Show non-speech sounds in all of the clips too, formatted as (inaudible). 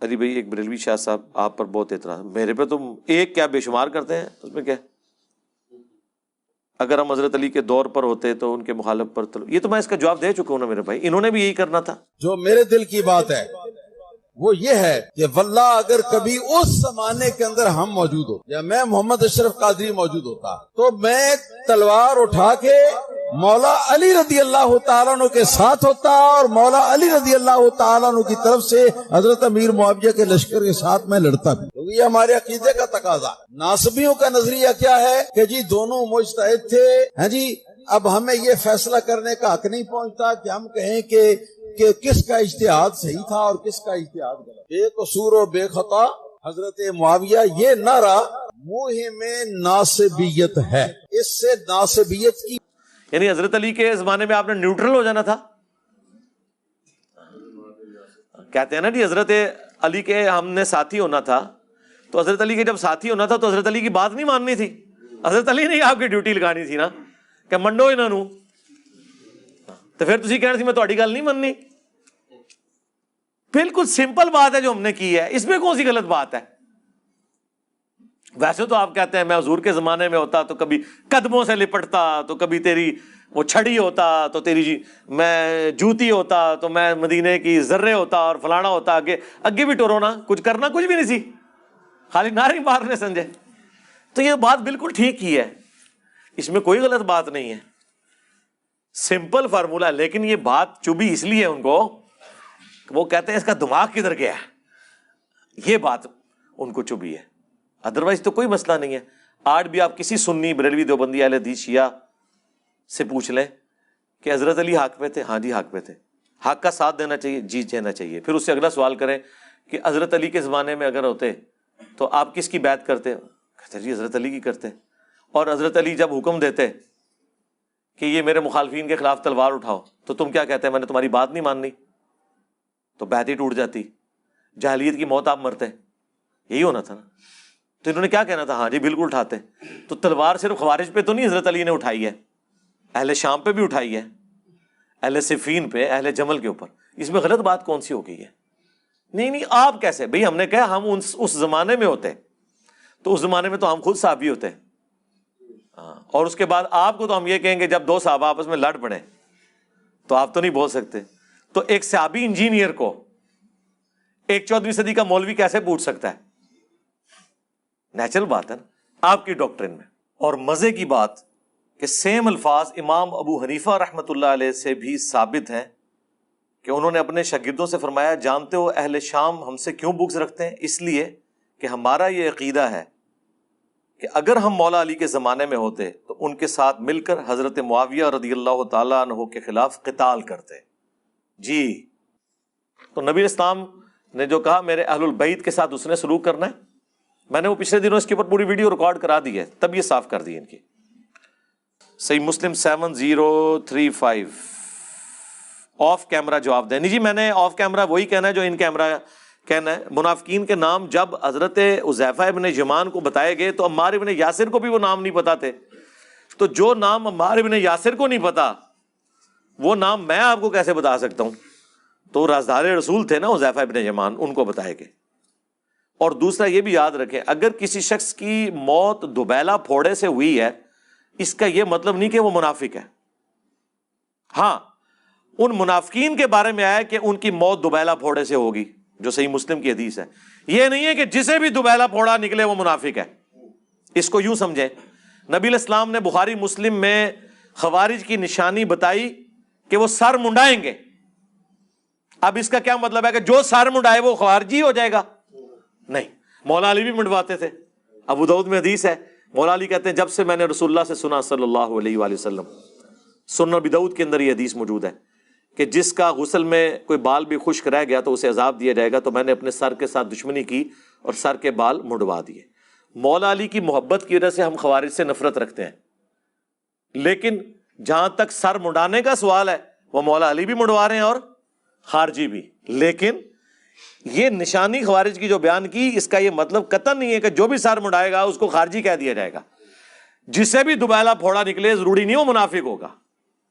अरे भाई, एक बरेलवी शाह साहब, आप पर बहुत एतराज़। मेरे पे तुम एक क्या बेशुमार करते हैं? उसमें क्या? अगर हम हज़रत अली के दौर पर होते तो उनके मुखालफ पर तो ये तो मैं इसका जवाब दे चुका हूँ ना मेरे भाई। इन्होंने भी यही करना था। जो मेरे दिल की बात है, वो ये है कि वल्ला, अगर कभी उस जमाने के अंदर हम मौजूद हो, या मैं मोहम्मद अशरफ कादरी मौजूद होता तो मैं तलवार उठा के मौला अली रदी अल्लाह तु के साथ होता और मौला अली रदी अल्लाह तु की तरफ़ से हज़रत अमीर मुआविया के लश्कर के साथ मैं लड़ता भी। तो ये हमारे अकीदे का तकाजा। नासबियों का नज़रिया क्या है कि जी दोनों मुश्तद थे? हैं जी, अब हमें ये फैसला करने का हक नहीं पहुँचता कि हम कहें कि कि किसका इश्तेहाद सही था और किसका इश्तेहाद गलत। बेकसूर और बेखता हज़रत मुआविया, ये नारा मुह में नासिबियत है। इससे नासिबियत की यानी हज़रत अली के जमाने में आपने न्यूट्रल हो जाना था। कहते हैं ना जी, हज़रत अली के हमने साथी होना था। तो हज़रत अली के जब साथी होना था तो हज़रत अली की बात नहीं माननी थी। हज़रत अली ने आपकी ड्यूटी लगानी थी ना। कि मंडो इन्हों तो फिर तुम कहना मैं थोड़ी गल नहीं मननी। बिल्कुल सिंपल बात है जो हमने की है। इसमें कौन सी गलत बात है? वैसे तो आप कहते हैं, मैं हजूर के ज़माने में होता तो कभी कदमों से लिपटता तो कभी तेरी वो छड़ी होता तो तेरी जी, मैं जूती होता तो मैं मदीने की जर्रे होता और फलाना होता, आगे आगे भी टोरो ना, कुछ करना कुछ भी नहीं सी। खाली नारी मारने संजय। तो ये बात बिल्कुल ठीक ही है। इसमें कोई गलत बात नहीं है। सिंपल फार्मूला, लेकिन ये बात चुभी इसलिए उनको, वो कहते हैं, इसका दिमाग किधर गया है? ये बात उनको चुभी है। अदरवाइज़ तो कोई मसला नहीं है। आज भी आप किसी सुन्नी बरेलवी देवबंदी अल शिया से पूछ लें कि हज़रत अली हाक पे थे हाँ जी हाक पे थे। हाक का साथ देना चाहिए जी देना चाहिए। फिर उससे अगला सवाल करें कि हज़रत अली के ज़माने में अगर होते तो आप किसकी बैत करते? कहते जी हज़रत अली की करते। और हज़रत अली जब हुक्म देते कि ये मेरे मुखालफी के खिलाफ तलवार उठाओ तो तुम क्या कहते हैं? मैंने तुम्हारी बात नहीं माननी। तो बैत ही टूट जाती। जाहलीत की मौत आप मरते। यही होना था ना। तो इन्होंने क्या कहना था? हाँ जी, बिल्कुल उठाते तो तलवार सिर्फ़ खवारिज पे तो नहीं, हज़रत अली ने उठाई है। अहले शाम पे भी उठाई है। अहले सिफीन पे, अहले जमल के ऊपर। इसमें गलत बात कौन सी हो गई है? नहीं नहीं, आप कैसे? भाई, हमने कहा हम उस उस जमाने में होते तो उस जमाने में तो हम खुद साहबी होते हाँ। और उसके बाद आपको तो हम ये कहेंगे, जब दो साहब आपस में लड़ पड़े तो आप तो नहीं बोल सकते। तो एक साबी इंजीनियर को, एक चौदहवीं सदी का मौलवी कैसे पूछ सकता है? नेचुरल बात है ना? आपकी डॉक्ट्रिन में। और मज़े की बात कि सेम अल्फाज इमाम अबू हनीफा रहमत से भी साबित हैं कि उन्होंने अपने शागिर्दों से फरमाया, जानते हो, अहल शाम हमसे क्यों बुक्स रखते हैं? इसलिए कि हमारा ये अकीदा है कि अगर हम मौला अली के ज़माने में होते तो उनके साथ मिलकर हज़रत मुआविया रदी अल्लाह तहो के ख़िलाफ़ कताल करते। जी। तो नबी इस्लाम ने जो कहा, मेरे अहलबैत के साथ उसने शुरू करना है। मैंने वो पिछले दिनों इसके ऊपर पूरी वीडियो रिकॉर्ड करा दी है, तब ये साफ़ कर दी इनकी। सही मुस्लिम seven zero three five. Off camera जवाब दें। नहीं जी, मैंने ऑफ़ कैमरा वही कहना है जो इन कैमरा कहना है। मुनाफिकीन के नाम जब हज़रत उजैफा इबन जमान को बताए गए तो अम्मार इबन यासिर को भी वो नाम नहीं पता थे। तो जो नाम अम्मार इबन यासिर को नहीं पता, वो नाम मैं आपको कैसे बता सकता हूँ? तो राजदार रसूल थे ना उजैफा इबन जमान उनको बताए गए। और दूसरा ये भी याद रखें, अगर किसी शख्स की मौत दुबैला फोड़े से हुई है, इसका यह मतलब नहीं कि वो मुनाफिक है। हाँ, उन मुनाफिकीन के बारे में आया कि उनकी मौत दुबैला फोड़े से होगी, जो सही मुस्लिम की हदीस है। यह नहीं है कि जिसे भी दुबैला फोड़ा निकले, वो मुनाफिक है। इसको यूँ समझे नबी इस्लाम ने बुखारी मुस्लिम में खवारिज की निशानी बताई कि वो सर मुंडाएँगे। अब इसका क्या मतलब है कि जो सर मुंडाए, वो खवारजी हो जाएगा। नहीं, मौला अली भी मंडवाते थे। अबू दाऊद में हदीस है, मौला अली कहते हैं, जब से मैंने रसुल्ला से सुना सल्लल्लाहु अलैहि वसल्लम सुन बिदाऊद के अंदर ये हदीस मौजूद है कि जिसका गुसल में कोई बाल भी खुश्क रह गया तो उसे अजाब दिया जाएगा तो मैंने अपने सर के साथ दुश्मनी की और सर के बाल मुड़वा दिए। मौला अली की मोहब्बत की वजह से हम खवारिज से नफरत रखते हैं। लेकिन जहाँ तक सर मुड़ाने का सवाल है, वह मौला अली भी मुड़वा रहे हैं और खारजी भी। लेकिन ये निशानी खवारिज की जो बयान की, इसका ये मतलब कतन नहीं है कि जो भी सर मुड़ाएगा, उसको खारजी कह दिया जाएगा। जिसे भी दुबैला फोड़ा निकले, ज़रूरी नहीं हो मुनाफिक होगा।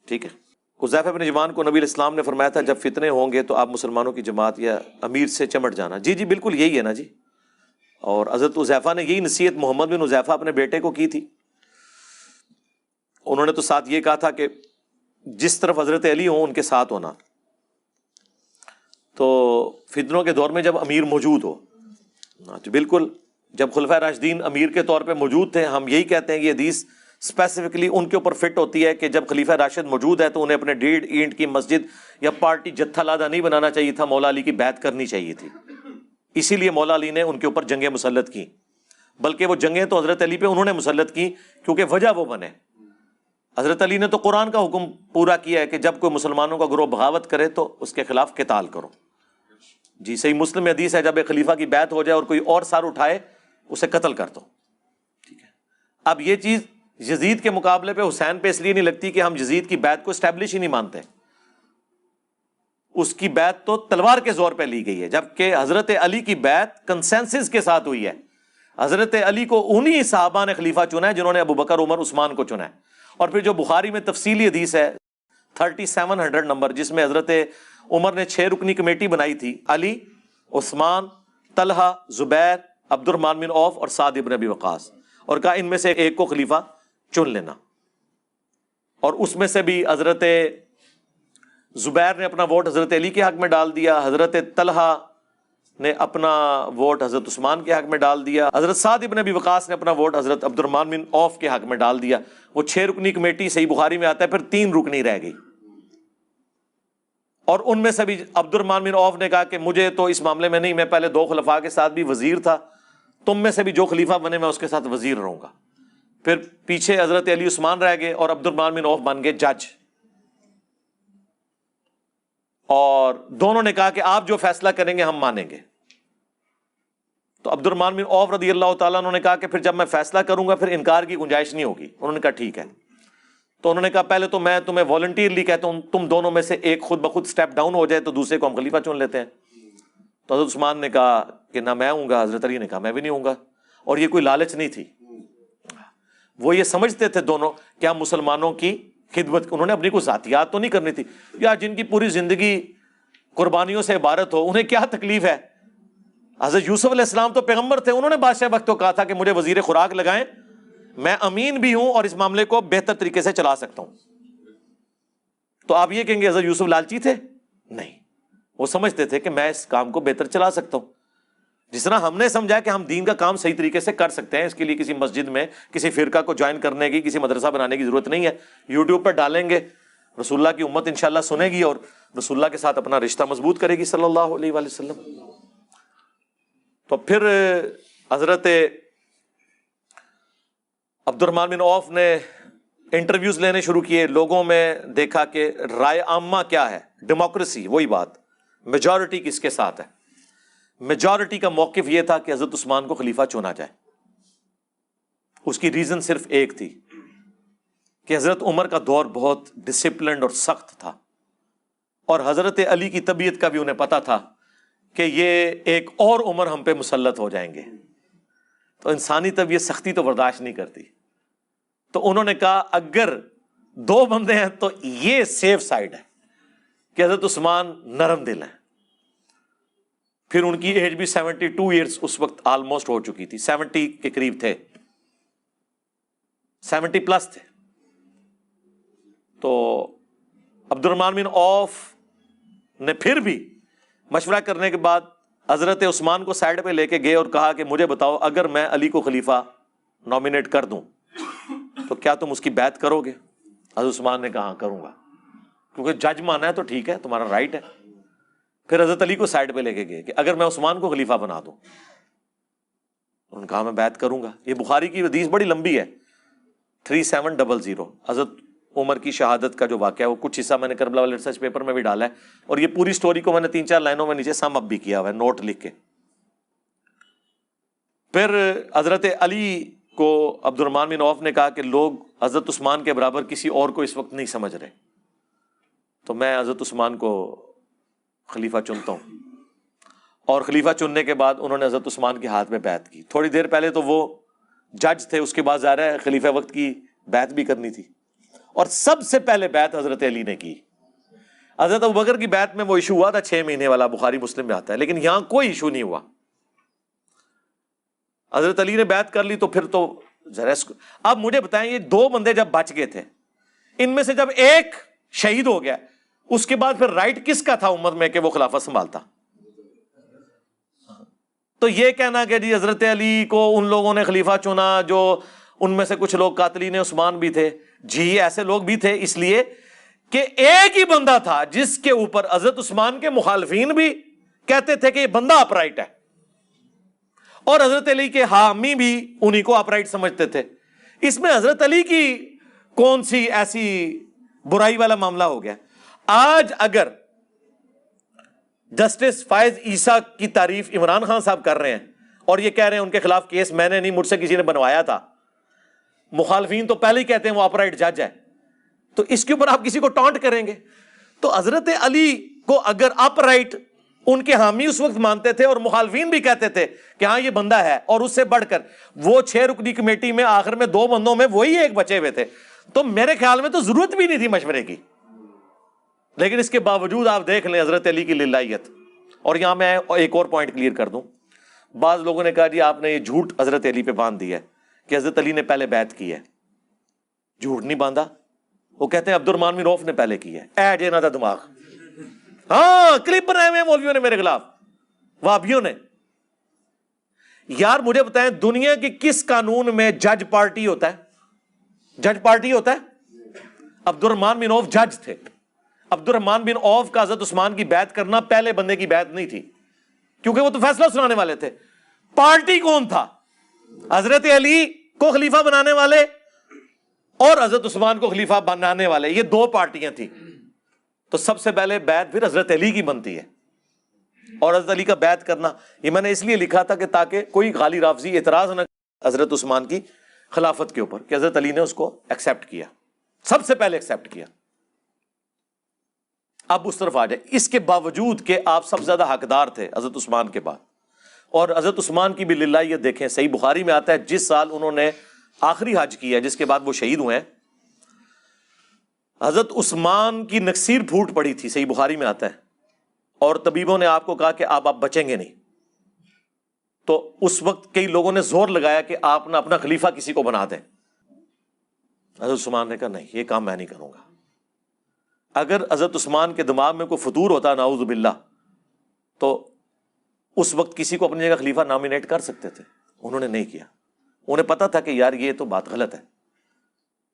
ठीक है? हुजैफा बिन जमान को नबी इस्लाम ने फरमाया था, जब फितने होंगे तो आप मुसलमानों की जमात या अमीर से चमट जाना। जी जी, बिल्कुल यही है ना जी। और हज़रत उज़ैफ़ा ने यही नसीहत मोहम्मद बिन उज़ैफ़ा अपने बेटे को की थी। उन्होंने तो साथ ये कहा था कि जिस तरफ़ हज़रत अली हो, उनके साथ होना। तो फितनों के दौर में जब अमीर मौजूद हो तो बिल्कुल, जब खुलफा राशदीन अमीर के तौर पे मौजूद थे, हम यही कहते हैं कि हदीस स्पेसिफिकली उनके ऊपर फिट होती है कि जब खलीफा राशिद मौजूद है तो उन्हें अपने डेढ़ ईंट की मस्जिद या पार्टी जत्था लादा नहीं बनाना चाहिए था, मौला अली की बैत करनी चाहिए थी। इसीलिए मौला अली ने उनके ऊपर जंगें मुसलत की। बल्कि वो जंगें तो हज़रत अली पे उन्होंने मुसलत की, क्योंकि वजह वो बने। हज़रत अली ने तो कुरान का हुक्म पूरा किया है कि जब कोई मुसलमानों का ग्रोह बगावत करे तो उसके खिलाफ किताल करो। जी, सही मुस्लिम हदीस है, जब एक खलीफा की बैत हो जाए और कोई और सार उठाए, उसे कत्ल कर दो। ठीक है? अब ये चीज़ यजीद के मुकाबले पे, हुसैन पे इसलिए नहीं लगती कि हम यजीद की बैत को स्टैब्लिश ही नहीं मानते। उसकी बैत तो तलवार के ज़ोर पे ली गई है, जबकि हज़रत अली की बैत कंसेंसिस के साथ हुई है। हज़रत अली को उन्हीं साहबा ने खलीफा चुना है, जिन्होंने अबू बकर, उमर, उस्मान को चुना है। और फिर जो बुखारी में तफसीली हदीस है थर्टी सेवन हंड्रेड नंबर जिसमें हज़रत उमर ने छह रुकनी कमेटी बनाई थी, Ali, Usman, Talha, Zubair Abdurrahman bin Auf और साद इबन अबी वकास। और कहा, इनमें से एक को खलीफा चुन लेना। और उसमें से भी हज़रत जुबैर ने अपना वोट हज़रत अली के हक में डाल दिया, हज़रत तलहा ने अपना वोट हज़रत उस्मान के हक में डाल दिया, हज़रत साद इबन अबी वकास ने अपना वोट हज़रत अब्दुलरमान बिन औफ के हक में डाल दिया। वो छह रुकनी कमेटी सही बुखारी में आता है, फिर तीन रुकनी रह गई। और उनमें से भी अब्दुलरमान बिन औफ ने कहा कि मुझे तो इस मामले में नहीं, मैं पहले दो खलफा के साथ भी वज़ीर था। तुम में से भी जो खलीफा बने, मैं उसके साथ वज़ीर रहूँगा। फिर पीछे हज़रत अली उस्मान रह गए और अब्दुलरमान बिन औफ बन गए जज। और दोनों ने कहा कि आप जो फैसला करेंगे, हम मानेंगे। तो अब्दुलरमान बिन औफ रदी अल्लाह उन्होंने कहा कि फिर जब मैं फैसला करूँगा, फिर इनकार की गुंजाइश नहीं होगी। उन्होंने कहा, ठीक है। तो उन्होंने कहा, पहले तो मैं तुम्हें वॉलंटियरली कहता हूँ, तुम दोनों में से एक खुद ब खुद स्टेप डाउन हो जाए तो दूसरे को हम खलीफा चुन लेते हैं. तो हज़रत उस्मान ने कहा कि ना मैं हूँगा हज़रत अली ने कहा, मैं भी नहीं हूँगा और ये कोई लालच नहीं थी। वो ये समझते थे दोनों कि हम मुसलमानों की खिदमत, उन्होंने अपनी को जातियात तो नहीं करनी थी? या जिनकी पूरी ज़िंदगी कुर्बानियों से इबारत हो, उन्हें क्या तकलीफ़ है? हज़रत यूसुफ तो पैगंबर थे, उन्होंने बादशाह वक्त को कहा था कि मुझे वज़ीर खुराक लगाएँ मैं अमीन भी हूँ और इस मामले को बेहतर तरीके से चला सकता हूँ। तो आप ये कहेंगे, हज़रत यूसुफ लालची थे? नहीं। वो समझते थे कि मैं इस काम को बेहतर चला सकता हूँ। जिस तरह हमने समझा कि हम दीन का काम सही तरीके से कर सकते हैं, इसके लिए किसी मस्जिद में किसी फिरका को ज्वाइन करने की, किसी मदरसा बनाने की ज़रूरत नहीं है। यूट्यूब पर डालेंगे रसुल्ला की उम्मत इंशाल्लाह सुनेगी और रसुल्ला के साथ अपना रिश्ता मज़बूत करेगी सल्लल्लाहु अलैहि वसल्लम। तो फिर हज़रत अब्दुलरमान बिन औफ ने इंटरव्यूज़ लेने शुरू किए, लोगों में देखा कि राय आमा क्या है? डेमोक्रेसी वही बात। मेजॉरिटी किसके साथ है? मेजॉरिटी का मौकफ यह था कि हज़रत उस्मान को खलीफा चुना जाए। उसकी रीजन सिर्फ़ एक थी कि हज़रत उमर का दौर बहुत डिसिप्लिन और सख्त था। और हज़रत अली की तबीयत का भी उन्हें पता था कि ये एक और उम्र हम पे मुसलत हो जाएँगे। तो इंसानी तबीयत सख्ती तो बर्दाश्त नहीं करती। तो उन्होंने कहा, अगर दो बंदे हैं तो ये सेफ़ साइड है कि हज़रत उस्मान नरम दिल है। फिर उनकी एज भी सेवेंटी टू ईयर्स उस वक्त ऑलमोस्ट हो चुकी थी। सेवेंटी के करीब थे। सेवेंटी प्लस थे। तो अब्दुलरमान बिन औफ ने फिर भी मशवरा करने के बाद हज़रत उस्मान को साइड पे लेके गए और कहा कि मुझे बताओ, अगर मैं अली को खलीफा नॉमिनेट कर दूँ तो क्या तुम उसकी बैत करोगे? हज़रत उस्मान ने कहा, करूँगा। क्योंकि जज माना है तो ठीक है, तुम्हारा राइट है। फिर हज़रत अली को साइड पे लेके गए कि अगर मैं उस्मान को खलीफा बना दूँ, उन्होंने कहा, मैं बैत करूँगा। ये बुखारी की हदीस बड़ी लंबी है। थ्री सेवन डबल ज़ीरो हज़रत उमर की शहादत का जो वाक्य है, वो कुछ हिस्सा मैंने करबला वाले रिसर्च पेपर में भी डाला है। और ये पूरी स्टोरी को मैंने तीन चार लाइनों में नीचे सम अप भी किया हुआ है नोट लिख के। फिर हज़रत अली को अब्दुलरमान बिन औफ ने कहा कि लोग हज़रत उस्मान के बराबर किसी और को इस वक्त नहीं समझ रहे। तो मैं हज़रत उस्मान को खलीफा चुनता हूँ। और खलीफा चुनने के बाद उन्होंने हज़रत उस्मान के हाथ में बैत की। थोड़ी देर पहले तो वो जज थे, उसके बाद जा रहा है खलीफा वक्त की बैत भी करनी थी। और सबसे पहले बैत हज़रत अली ने की। हज़रत अबू बकर की बैत में वो इशू हुआ था, छह महीने वाला, बुखारी, मुस्लिम में आता है। लेकिन यहाँ कोई इशू नहीं हुआ। हज़रत अली ने बैत कर ली तो फिर तो जरा अब मुझे बताएँ, ये दो बंदे जब बच गए थे, इनमें से जब एक शहीद हो गया, उसके बाद फिर राइट किसका था उम्मत में कि वो खिलाफत संभालता? तो ये कहना कि जी हज़रत अली को उन लोगों ने खलीफा चुना जो उनमें से कुछ लोग कातलीन उस्मान भी थे। जी, ऐसे लोग भी थे, इसलिए कि एक ही बंदा था जिसके ऊपर हज़रत उस्मान के मुखालफीन भी कहते थे कि ये बंदा अपराइट है। और हज़रत अली के हामी भी उन्हीं को अपराइट समझते थे। इसमें हज़रत अली की कौन सी ऐसी बुराई वाला मामला हो गया? आज अगर जस्टिस फायज ईसा की तारीफ़ इमरान खान साहब कर रहे हैं और ये कह रहे हैं उनके खिलाफ केस मैंने नहीं, मुझसे किसी ने बनवाया था। मुखालफीन तो पहले ही कहते हैं वो अपराइट जज है। तो इसके ऊपर आप किसी को टॉन्ट करेंगे? तो हज़रत अली को अगर अपराइट उनके हामी उस वक्त मानते थे और मुखालफीन भी कहते थे कि हाँ ये बंदा है। और उससे बढ़कर, वो छह रुकनी कमेटी में, आखिर में दो बंदों में, वही एक बचे हुए थे। तो मेरे ख्याल में तो ज़रूरत भी नहीं थी मशवरे की। लेकिन इसके बावजूद आप देख लें, हज़रत अली की लिलायत। और यहाँ मैं एक और पॉइंट क्लियर कर दूँ। बाज लोगों ने कहा, जी, आपने ये झूठ हज़रत अली पे बाँध दिया है कि हज़रत अली ने पहले बैत की है। झूठ नहीं बांधा। वो कहते हैं अब्दुलरमान मिनोफ ने पहले की है। ऐ जे ना था दिमाग। हाँ क्लिप बनाए हुए मौलवियों ने मेरे खिलाफ। वाबियों ने। यार, मुझे बताएँ, दुनिया की किस कानून में जज पार्टी होता है? जज पार्टी होता है? अब्दुलरमान बिन औफ जज थे। अब्दुलरहमान बिन औफ का हज़रत उस्मान की बैत करना पहले बंदे की बैत नहीं थी, क्योंकि वो तो फैसला सुनाने वाले थे। पार्टी कौन था? हज़रत अली को खलीफा बनाने वाले और हज़रत उस्मान को खलीफा बनाने वाले। ये दो पार्टियाँ थी। तो सबसे पहले बैत फिर हज़रत अली की बनती है। और हज़रत अली का बैत करना, ये मैंने इसलिए लिखा था कि ताकि कोई खाली राफजी एतराज़ न हज़रत उस्मान की खिलाफत के ऊपर कि हज़रत अली ने उसको एक्सेप्ट किया। सबसे पहले एक्सेप्ट किया। अब उस तरफ़ आ जाए। इसके बावजूद के आप सबसे ज़्यादा हकदार थे हज़रत उस्मान के बाद। और हज़रत उस्मान की भी ये देखें, सही बुखारी में आता है, जिस साल उन्होंने आखिरी हज किया जिसके बाद वो शहीद हुए हैं हज़रत उस्मान की नक्सीर फूट पड़ी थी, सही बुखारी में आता है। और तबीबों ने आपको कहा कि आप आप बचेंगे नहीं। तो उस वक्त कई लोगों ने ज़ोर लगाया कि आप ना अपना खलीफा किसी को बना दें। हज़रत उस्मान ने कहा, नहीं, ये काम मैं नहीं करूँगा। अगर हज़रत उस्मान के दिमाग में कोई फतूर होता नाउजुबिल्ला तो उस वक्त किसी को अपनी जगह खलीफा नॉमिनेट कर सकते थे। उन्होंने नहीं किया। उन्हें पता था कि, यार, ये तो बात गलत है।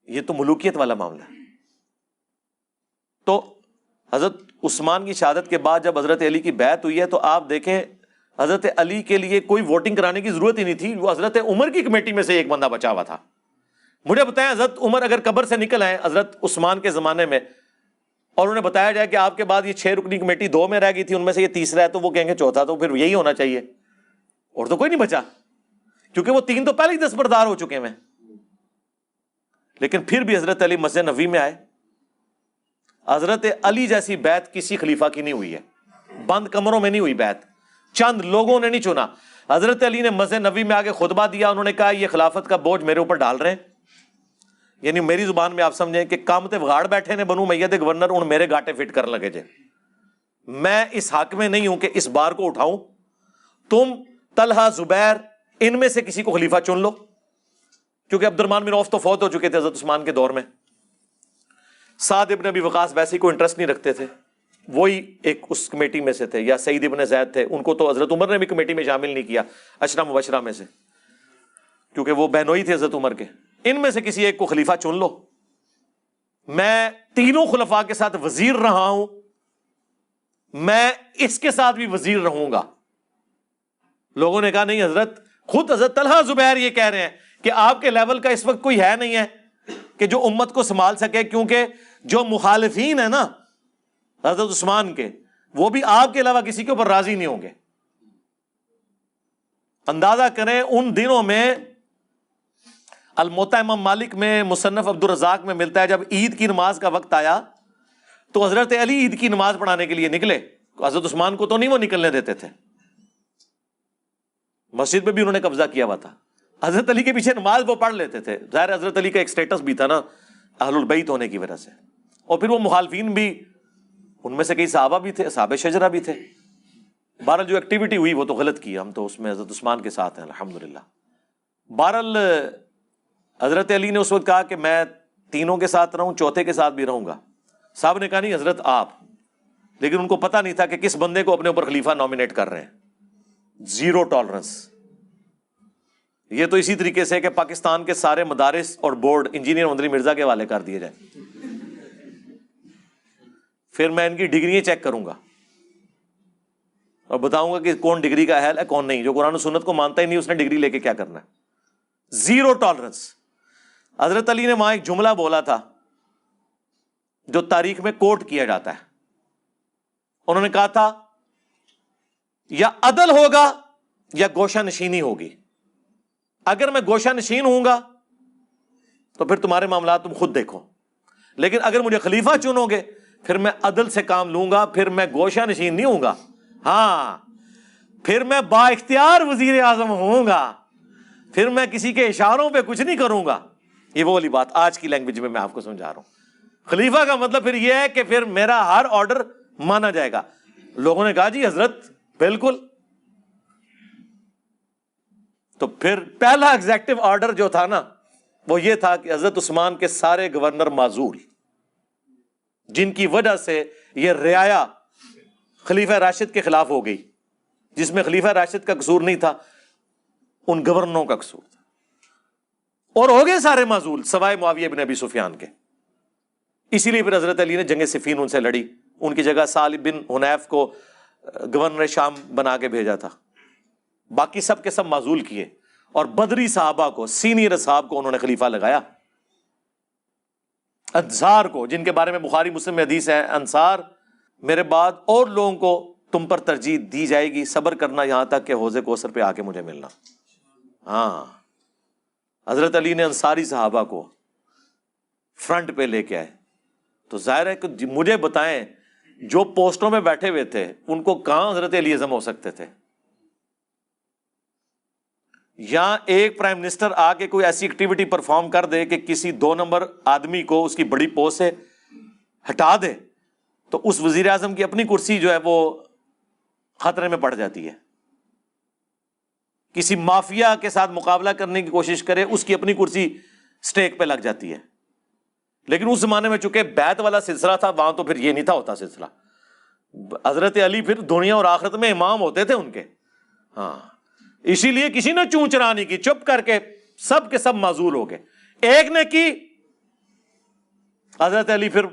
ये तो मलूकियत वाला मामला है। तो हज़रत उस्मान की शहादत के बाद जब हज़रत अली की बैत हुई है तो आप देखें, हज़रत अली के लिए कोई वोटिंग कराने की ज़रूरत ही नहीं थी। वो हज़रत उमर की कमेटी में से एक बंदा बचा हुआ था। मुझे बताएँ, हज़रत उमर अगर कब्र से निकल आए, हज़रत उस्मान के जमाने में, और उन्हें बताया जाए कि आपके बाद ये छह रुकनी कमेटी दो में रह गई थी, उनमें से ये तीसरा है तो वो कहेंगे चौथा तो फिर यही होना चाहिए। और तो कोई नहीं बचा, क्योंकि वो तीन तो पहले ही दस्तबरदार हो चुके हैं। लेकिन फिर भी हज़रत अली मस्जिद नबी में आए हज़रत अली जैसी बैत किसी खलीफा की नहीं हुई है। बंद कमरों में नहीं हुई बैत। चंद लोगों ने नहीं चुना। हज़रत अली ने मस्जिद नबी में आगे खुतबा दिया। उन्होंने कहा यह खिलाफत का बोझ मेरे ऊपर डाल रहे हैं। यानी मेरी ज़ुबान में आप समझें कि काम ते वगाड़ बैठे ने बनू मैया गवर्नर, उन मेरे गाटे फिट कर लगे जे। मैं इस हक में नहीं हूँ कि इस बार को उठाऊं। तुम तलहा, जुबैर, इनमें से किसी को खलीफा चुन लो। क्योंकि अब्दुलरमान बिन औफ तो फौत हो चुके थे हज़रत उस्मान के दौर में। साद इबन अबी वकास वैसे कोई इंटरेस्ट नहीं रखते थे। वही एक उस कमेटी में से थे, या सईद इबन जैद थे। उनको तो हज़रत उमर ने भी कमेटी में शामिल नहीं किया, अशरा मुबशरा में से। क्योंकि वो बहनोई थे हज़रत उमर के। इनमें से किसी एक को खलीफा चुन लो। मैं तीनों खुलफा के साथ वज़ीर रहा हूँ। मैं इसके साथ भी वज़ीर रहूँगा। लोगों ने कहा, नहीं हज़रत, खुद हज़रत तलहा जुबैर ये कह रहे हैं कि आपके लेवल का इस वक्त कोई है नहीं है। कि जो उम्मत को संभाल सके, क्योंकि जो मुखालिफिन है ना, हज़रत उस्मान के, वो भी आपके अलावा किसी के ऊपर राज़ी नहीं होंगे। अंदाज़ा करें, उन दिनों में अलमोता इमाम मालिक में मुसन्फ अब्दुल रजाक में मिलता है, जब ईद की नमाज़ का वक्त आया तो हज़रत अली ईद की नमाज़ पढ़ाने के लिए निकले। हज़रत उस्मान को तो नहीं वो निकलने देते थे। मस्जिद में भी उन्होंने कब्जा किया हुआ था। हज़रत अली के पीछे नमाज़ वो पढ़ लेते थे। ज़ाहिर हज़रत अली का एक स्टेटस भी था ना, अहलुल बैत होने की वजह से। और फिर वो मुखालफिन भी, उनमें से कई साहबा भी थे, साहब शजरा भी थे। बहरल जो एक्टिविटी हुई, वो तो गलत की, हम तो उसमें हज़रत उस्मान के साथ हैं, अल्हम्दुलिल्लाह। बहरल हज़रत अली ने उस वक्त कहा कि मैं तीनों के साथ रहूँ, चौथे के साथ भी रहूँगा। साहब ने कहा, नहीं, हज़रत, आप लेकिन उनको पता नहीं था कि किस बंदे को अपने ऊपर खलीफा नॉमिनेट कर रहे हैं। ज़ीरो टॉलरेंस ये तो इसी तरीके से कि पाकिस्तान के सारे मदारिस और बोर्ड इंजीनियर मंत्री मिर्ज़ा के हवाले कर दिए जाए। फिर मैं इनकी डिग्रियाँ चेक करूँगा। और बताऊँगा कि कौन डिग्री का अहल है, कौन नहीं। जो कुरान सुन्नत को मानता ही नहीं, उसने डिग्री लेके क्या करना है? ज़ीरो टॉलरेंस हज़रत अली ने वहाँ एक जुमला बोला था, जो तारीख में कोट किया जाता है। उन्होंने कहा था, या अदल होगा या गोशा नशीनी होगी। अगर मैं गोशा नशीन हूँगा तो फिर तुम्हारे मामला तुम खुद देखो। लेकिन अगर मुझे खलीफा चुनोगे, फिर मैं अदल से काम लूँगा, फिर मैं गोशा नशीन नहीं हूँगा हाँ फिर मैं बाख्तियार वज़ीर आज़म होऊँगा, फिर मैं किसी के इशारों पे कुछ नहीं करूँगा। ये वो वाली बात आज की लैंग्वेज में मैं आपको समझा रहा हूँ। खलीफा का मतलब फिर यह है कि फिर मेरा हर ऑर्डर माना जाएगा। लोगों ने कहा, जी, हज़रत, बिल्कुल तो फिर पहला एग्जेक्टिव ऑर्डर जो था ना, वो ये था कि हज़रत उस्मान के सारे गवर्नर माजूल जिनकी वजह से ये रियाया खलीफा राशिद के खिलाफ हो गई, जिसमें खलीफा राशिद का कसूर नहीं था, उन गवर्नरों का कसूर था। और हो गए सारे माजूल सवाए मुआविया बिन अबी सुफियान के। इसीलिए फिर हज़रत अली ने जंग सिफीन उनसे लड़ी, उनकी जगह सालिब बिन हुनैफ को गवर्नर शाम बना के भेजा था। बाकी सब के सब माजूल किए। और बदरी साहबा को, सीनियर साहब को उन्होंने खलीफा लगाया। अंसार को, जिनके बारे में बुखारी, मुस्लिम हदीस है, अंसार, मेरे बाद और लोगों को तुम पर तरजीह दी जाएगी, सब्र करना यहाँ तक कि हौजे कोसर पे आके मुझे मिलना। हाँ। हज़रत अली ने अंसारी साहबा को फ्रंट पे लेके आए। तो ज़ाहिर है कि मुझे बताएँ, जो पोस्टों में बैठे हुए थे, उनको कहाँ हज़रत अली अजम हो सकते थे? या एक प्राइम मिनिस्टर आके कोई ऐसी एक्टिविटी परफॉर्म कर दे कि किसी दो नंबर आदमी को उसकी बड़ी पोस्ट से हटा दे तो उस वज़ीर आज़म की अपनी कुर्सी जो है वो खतरे में पड़ जाती है। किसी माफिया के साथ मुकाबला करने की कोशिश करे, उसकी अपनी कुर्सी स्टेक पे लग जाती है। लेकिन उस जमाने में चूँकि बैत वाला सिलसिला था, वहाँ तो फिर ये नहीं था होता सिलसिला। हज़रत अली फिर दुनिया और आखिरत में इमाम होते थे उनके। हाँ। इसीलिए किसी ने चूं चरा नहीं की, चुप करके सब के सब माजूल हो गए। एक ने की, हज़रत अली फिर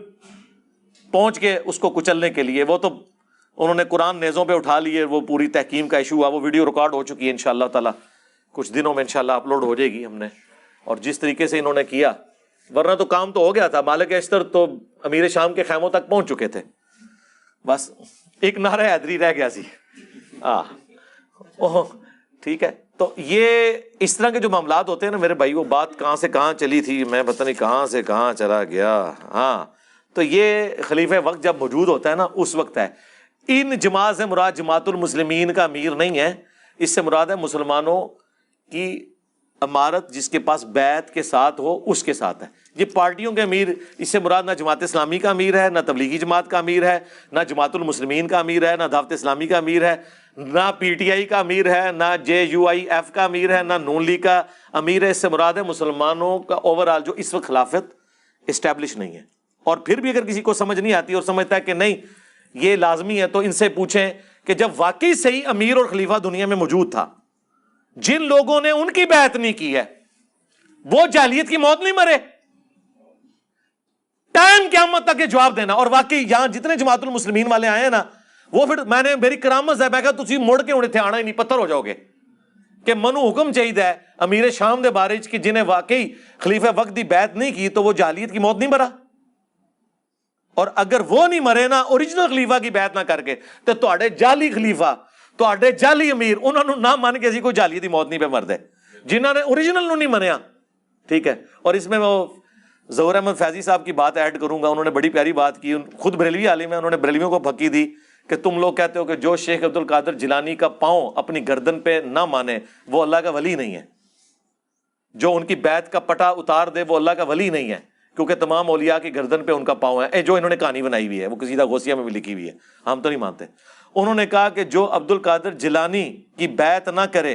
पहुँच के उसको कुचलने के लिए। वो तो उन्होंने कुरान नेज़ों पे उठा लिए, वो पूरी तहकीम का इशू हुआ, वो वीडियो रिकॉर्ड हो चुकी है इनशाला ताला। कुछ दिनों में इनशाला अपलोड हो जाएगी हमने। और जिस तरीके से इन्होंने किया, वरना तो काम तो हो गया था। मालिक अश्तर तो अमीर शाम के खैमों तक पहुँच चुके थे। बस एक नारा हैदरी रह गया सी ओह। ठीक है? तो ये इस तरह के जो मामला होते हैं ना मेरे भाई, वो बात कहाँ से कहाँ चली थी, मैं पता नहीं कहाँ से कहाँ चला गया। हाँ तो ये खलीफे वक्त जब मौजूद होता है ना, उस वक्त है। इन जमात से मुराद जमातुल का अमीर नहीं है। इससे मुराद है मुसलमानों की अमारत जिसके पास बैत के साथ हो, उसके साथ है। ये पार्टियों के अमीर, इससे मुराद ना जमात इस्लामी का अमीर है, ना तबलीगी जमात का अमीर है, ना जमातुल मुस्लिमीन का अमीर है, ना दावत इस्लामी का अमीर है, ना पीटीआई का अमीर है, ना जे यू आई एफ़ का अमीर है, ना नून लीग का अमीर है। इससे मुराद है मुसलमानों का ओवरऑल जो इस वक्त खिलाफत इस्टेब्लिश नहीं है। और फिर भी अगर किसी को समझ नहीं आती और समझता है कि नहीं, ये लाजमी है तो इनसे पूछें कि जब वाकई सही अमीर और खलीफा दुनिया में मौजूद था, जिन लोगों ने उनकी बैत नहीं की है, वो जालियत की मौत नहीं मरे। टाइम क्यामत तक जवाब देना। और वाकई यहाँ जितने जमातुल मुस्लिमीन वाले आए हैं ना, वो फिर मैंने, मेरी करामत है मैं तुम मुड़ के उड़े थे आना ही नहीं, पत्थर हो जाओगे। कि मनु हुक्म चाहिए, अमीर शाम के बारे कि, जिन्हें वाकई खलीफे वक्त की बैत नहीं की तो वो जालियत की मौत नहीं मरा और अगर वो नहीं मरे ना ओरिजिनल खलीफा की बैत ना करके तो थोड़े जाली खलीफा थोड़े जाली अमीर उन्होंने ना मान के अभी कोई जालियत की मौत नहीं पे मरते जिन्होंने ओरिजिनल नहीं मनिया ठीक है? और इसमें वो जहूर अहमद फैजी साहब की बात ऐड करूँगा। उन्होंने बड़ी प्यारी बात की। खुद बरेलवी आलिम है। उन्होंने बरेलवियों को फकी दी कि तुम लोग कहते हो कि जो शेख अब्दुल कादर जिलानी का पाँव अपनी गर्दन पे ना माने वो अल्लाह का वली नहीं है। जो उनकी बैत का पटा उतार दे वो अल्लाह का वली नहीं है। क्योंकि तमाम ओलिया की गर्दन पे उनका पाँव है। ए, जो इन्होंने कहानी बनाई हुई है वो सीधा गोसिया में भी लिखी हुई है। हम तो नहीं मानते। उन्होंने कहा कि जो अब्दुल कादिर जिलानी की बैत ना करे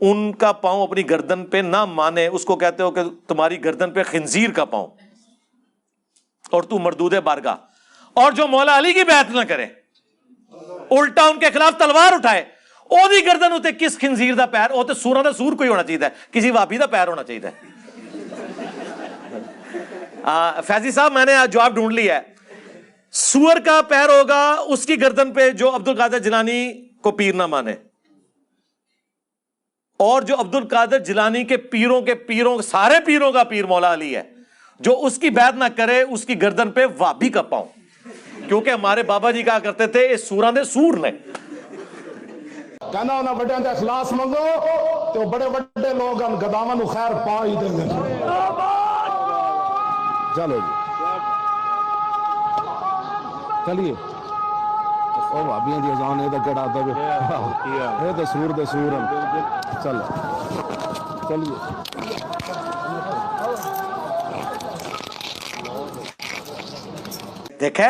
उनका पाँव अपनी गर्दन पे ना माने उसको कहते हो कि तुम्हारी गर्दन पे खंजीर का पाँव और तू मरदूद बारगा और जो मौला अली की बैत ना करे उल्टा उनके खिलाफ तलवार उठाए ओदी गर्दन उते किस खंजीर ਦਾ ਪੈਰ ਉਹ ਤੇ ਸੂਰਾਂ ਦਾ ਸੂਰ ਕੋਈ ਹੋਣਾ ਚਾਹੀਦਾ ਹੈ ਕਿਸੇ ਵਾਬੀ ਦਾ ਪੈਰ ਹੋਣਾ ਚਾਹੀਦਾ ਹੈ आ, (laughs) फैजी साहब मैंने आज जवाब ढूंढ लिया है सुअर का पैर होगा उसकी गर्दन पे जो अब्दुल कादिर जिलानी को पीर ना माने और जो अब्दुल कादिर जिलानी के पीरों के पीरों सारे पीरों का पीर मौला अली है जो उसकी बैत ना करे उसकी गर्दन पे वाह भी कर पाऊँ। क्योंकि हमारे बाबा जी कहा करते थे इस सूरा ने सूर ने। कहना बड़े मंगो तो बड़े बड़े लोग खैर पा ही देंगे चलो जी। चलिए। ਉਹ ਭਾਬੀਆਂ ਦੀ ਅਜ਼ਾਨ ਇਹ ਤਾਂ ਕਿਹੜਾ ਦਵੇ ਇਹ ਤਾਂ ਸੂਰ ਦੇ ਸੂਰ ਹਨ ਚਲੋ ਚਲਿਏ देखे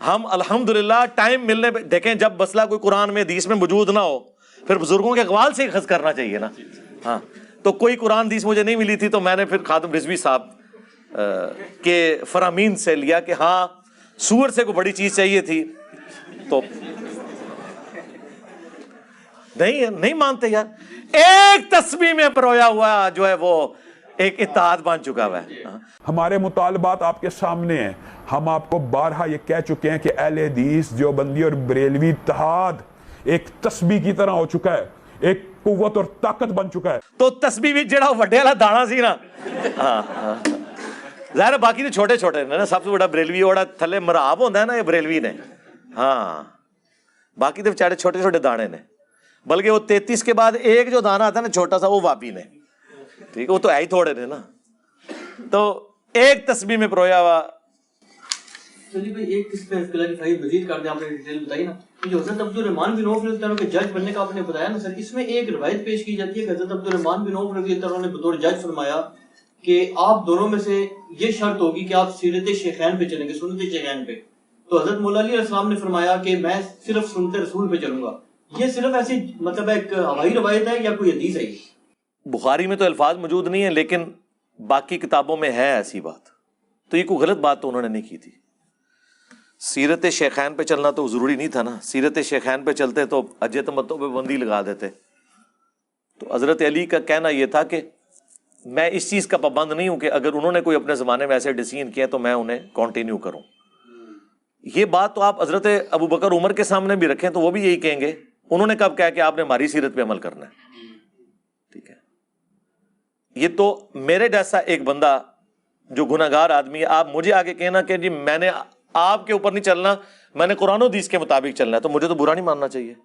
हम अल्हम्दुलिल्लाह टाइम मिलने पे देखें जब मसला कोई कुरान में हदीस में मौजूद ना हो फिर बुजुर्गों के अकवाल से खज करना चाहिए ना हाँ तो कोई कुरान हदीस मुझे नहीं मिली थी तो मैंने फिर खातम रिजवी साहब अ, के फरामीन से लिया कि हाँ सूअर से कोई बड़ी चीज़ चाहिए थी तो नहीं नहीं मानते यार। एक तस्वीर में परोया हुआ जो है वो एक इतिहाद बन चुका हुआ है। हाँ। हमारे मुतालबात आपके सामने हैं। हम आपको बारहा ये कह चुके हैं कि एल एदीस जो बंदी और बरेलवी इतिहाद एक तस्वीर की तरह हो चुका है। एक कुत और ताकत बन चुका है। तो तस्वीर भी जेड़ा वे दाना सी ना। हाँ, हाँ। जहर बाकी छोटे छोटे ने ना। सबसे बड़ा बरेलवी थले मराब होंगे ना ये बरेलवी ने। हाँ। बाकी तो बेचारे छोटे छोटे दाने ने। बल्कि वो तैतीस के बाद एक जो दाना आता है ना छोटा सा, वो वापी ने। ठीक है वो तो है ही थोड़े ने ना। तो एक तस्वीर में प्रोया हुआ। आप दोनों में से ये शर्त होगी कि आप सीरत शेखैन पे चलेंगे सुनते शेखैन पे। तो हज़रत मौला अली अलैहिस्सलाम ने फरमाया कि मैं सिर्फ़ सुनते रसूल पे चलूँगा। ये सिर्फ़ ऐसी मतलब एक हवाई रवायत है या कोई हदीस है? बुखारी में तो अल्फाज मौजूद नहीं है, लेकिन बाकी किताबों में है ऐसी बात। तो ये कोई गलत बात तो उन्होंने नहीं की थी। सीरत शेखैन पे चलना तो ज़रूरी नहीं था ना। सीरत शेखैन पे चलते तो अजय मतों पे बंदी लगा देते। तो हज़रत अली का कहना यह था कि मैं इस चीज़ का पाबंद नहीं हूँ कि अगर उन्होंने कोई अपने ज़माने में ऐसे डिसीज़न किया तो मैं उन्हें कंटिन्यू करूँ। ये बात तो आप हज़रत अबू बकर उमर के सामने भी रखें तो वो भी यही कहेंगे। उन्होंने कब कहा कि आपने हमारी सीरत पे अमल करना है? ठीक है। ये तो मेरे जैसा एक बंदा जो गुनागार आदमी है, आप मुझे आगे कहना कि जी मैंने आपके ऊपर नहीं चलना, मैंने कुरान हदीस के मुताबिक चलना है तो मुझे तो बुरा नहीं मानना चाहिए।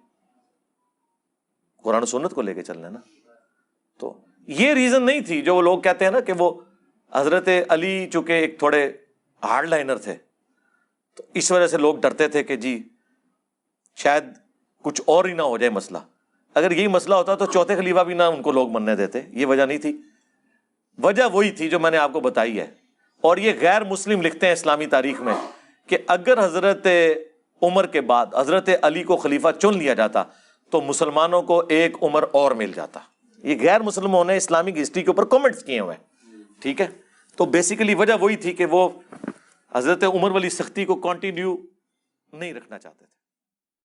कुरान सुन्नत को लेके चलना है ना? तो ये रीजन नहीं थी जो वो लोग कहते हैं ना कि वो हज़रत अली चूँकि एक थोड़े हार्ड लाइनर थे तो इस वजह से लोग डरते थे कि जी, शायद कुछ और ही ना हो जाए मसला। अगर यही मसला होता तो चौथे खलीफा भी ना उनको लोग मनने देते। ये वजह नहीं थी। वजह वही थी जो मैंने आपको बताई है। और ये गैर मुस्लिम लिखते हैं इस्लामी तारीख में कि अगर हज़रत उमर के बाद, हज़रत अली को खलीफा चुन लिया जाता तो मुसलमानों को एक उम्र और मिल जाता। ये गैर मुसलमानों ने इस्लामिक हिस्ट्री के ऊपर कमेंट्स किए हुए हैं। ठीक है? तो बेसिकली वजह वही थी कि वो हज़रत उमर वाली सख्ती को कंटिन्यू नहीं रखना चाहते थे।